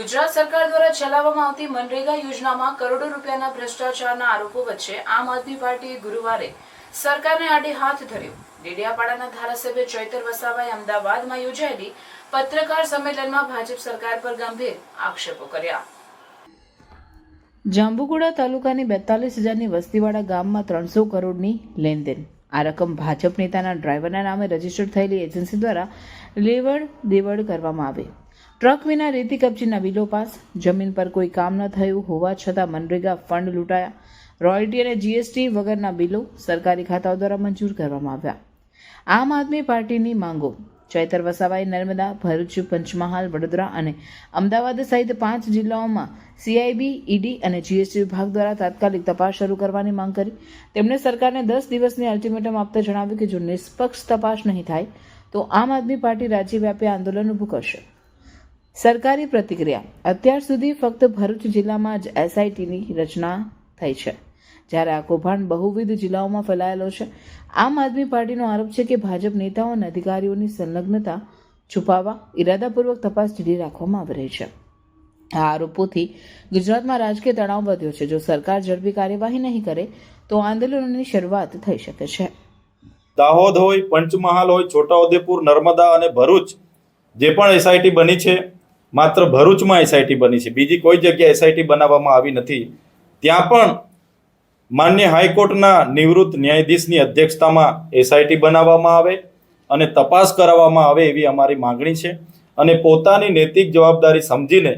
ગુજરાત સરકાર દ્વારા ચલાવવામાં આવતી મનરેગા યોજનામાં કરોડો રૂપિયાના ભ્રષ્ટાચારના આરોપો વચ્ચે આમ આદમી પાર્ટીએ ગુરુવારે સરકારને આડે હાથ ધર્યો. ડેડિયાપાડાના ધારાસભ્ય ચૈતર વસાવાએ અમદાવાદમાં યોજાયેલી પત્રકાર સંમેલનમાં ભાજપ સરકાર પર ગંભીર આક્ષેપો કર્યા. જાંબુગોડા તાલુકાની બેતાલીસ હજારની વસ્તીવાળા ગામમાં ત્રણસો કરોડની લેનદેન. આ રકમ ભાજપ નેતાના ડ્રાઈવરના નામે રજીસ્ટર્ડ થયેલી એજન્સી દ્વારા લેવડ દેવડ કરવામાં આવે. ટ્રક વિના રેતી કબજીના બિલો પાસ. જમીન પર કોઈ કામ ન થયું હોવા છતાં મનરેગા ફંડ લૂંટાયા. રોયલ્ટી અને જીએસટી વગરના બિલો સરકારી ખાતાઓ દ્વારા મંજૂર કરવામાં આવ્યા. આમ આદમી પાર્ટીની માંગો. ચૈતર વસાવાએ નર્મદા, ભરૂચ, પંચમહાલ, વડોદરા અને અમદાવાદ સહિત પાંચ જિલ્લાઓમાં સીઆઈબી, ઈડી અને જીએસટી વિભાગ દ્વારા તાત્કાલિક તપાસ શરૂ કરવાની માંગ કરી. તેમણે સરકારને દસ દિવસની અલ્ટિમેટમ આપતા જણાવ્યું કે જો નિષ્પક્ષ તપાસ નહીં થાય, તો આમ આદમી પાર્ટી રાજ્યવ્યાપી આંદોલન ઊભું કરશે. સરકારી પ્રતિક્રિયા. અત્યાર સુધી ફક્ત ભરૂચ જિલ્લામાં જ એસઆઈટીની રચના થઈ છે. જ્યારે આ કૌભાંડ બહુવિધ જિલ્લાઓમાં ફેલાયેલો છે, આમ આદમી પાર્ટીનો આરોપ છે કે ભાજપ નેતાઓ અને અધિકારીઓની સંલગ્નતા છુપાવવા ઇરાદાપૂર્વક તપાસ ઢીલી રાખવામાં આવી રહી છે. આ આરોપોથી ગુજરાતમાં રાજકીય તણાવ વધ્યો છે. જો સરકાર ઝડપી કાર્યવાહી નહીં કરે, તો આંદોલનની શરૂઆત થઈ શકે છે. દાહોદ હોય, પંચમહાલ હોય, છોટાઉદેપુર, નર્મદા અને ભરૂચ, જે પણ એસઆઈટી બની છે માત્ર ભરૂચમાં એસઆઈટી બની છે. બીજી કોઈ જગ્યાએ એસઆઈટી બનાવવામાં આવી નથી. ત્યાં પણ માન્ય હાઈકોર્ટના નિવૃત્ત ન્યાયાધીશની અધ્યક્ષતામાં એસઆઈટી બનાવવામાં આવે અને તપાસ કરાવવામાં આવે એવી અમારી માંગણી છે અને પોતાની નૈતિક જવાબદારી સમજીને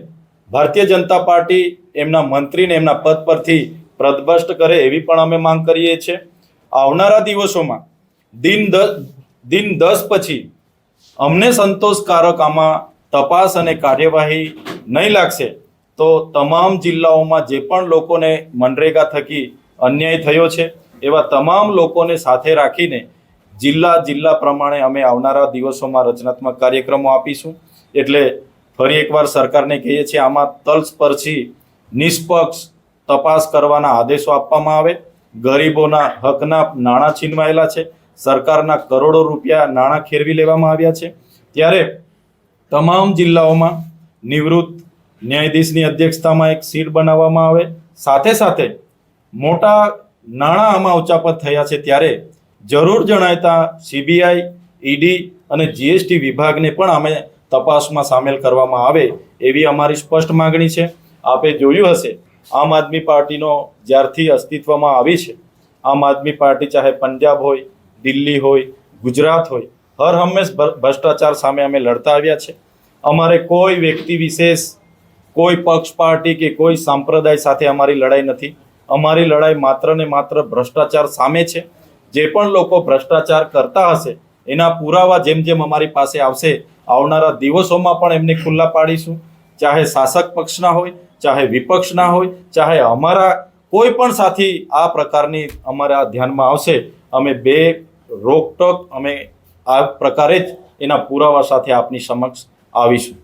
ભારતીય જનતા પાર્ટી એમના મંત્રીને એમના પદ પરથી પ્રદભષ્ટ કરે એવી પણ અમે માંગ કરીએ છીએ. આવનારા દિવસોમાં દિન દસ દિન દસ પછી અમને સંતોષકારક આમાં તપાસ અને કાર્યવાહી નહીં લાગશે, તો તમામ જિલ્લાઓમાં જે પણ લોકોને મનરેગા થકી અન્યાય થયો છે, એવા તમામ લોકોને સાથે રાખીને જિલ્લા જિલ્લા પ્રમાણે અમે આવનારા દિવસોમાં રચનાત્મક કાર્યક્રમો આપીશું. એટલે ફરી એકવાર સરકારને કહીએ છીએ, આમાં તલસ્પર્શી, નિષ્પક્ષ તપાસ કરવાના આદેશો આપવામાં આવે. ગરીબોના હકના નાણાં છીનવાયેલા છે. સરકારના કરોડો રૂપિયા નાણાં ખેરવી લેવામાં આવ્યા છે. ત્યારે તમામ જિલ્લાઓમાં નિવૃત્ત ન્યાયાધીશની અધ્યક્ષતામાં એક સીટ બનાવવામાં આવે. સાથે સાથે મોટા નાણાં આમાં ઉચાપત થયા છે ત્યારે જરૂર જણાયતા સીબીઆઈ, ઈડી અને જીએસટી વિભાગને પણ અમે તપાસમાં સામેલ કરવામાં આવે એવી અમારી સ્પષ્ટ માગણી છે. આપે જોયું હશે, આમ આદમી પાર્ટીનો જ્યારથી અસ્તિત્વમાં આવી છે, આમ આદમી પાર્ટી ચાહે પંજાબ હોય, દિલ્હી હોય, ગુજરાત હોય હર હંમેશ ભ્ર- ભ્રષ્ટાચાર સામે અમે લડતા આવ્યા છે. અમારે કોઈ વ્યક્તિ વિશેષ, કોઈ પક્ષ, પાર્ટી કે કોઈ સંપ્રદાય સાથે અમારી લડાઈ નથી. અમારી લડાઈ માત્ર ને માત્ર ભ્રષ્ટાચાર સામે છે. જે પણ લોકો ભ્રષ્ટાચાર કરતા હશે, એના પુરાવા જેમ જેમ અમારી પાસે આવશે, આવનારા દિવસોમાં પણ એમને ખુલ્લા પાડીશું. ચાહે શાસક પક્ષના હોય, ચાહે વિપક્ષના હોય, ચાહે અમારા કોઈ પણ સાથી આ પ્રકારની અમારા ધ્યાનમાં આવશે, અમે બે રોકટોક, અમે આ પ્રકારે જ એના પુરાવા સાથે આપની સમક્ષ આવીશું.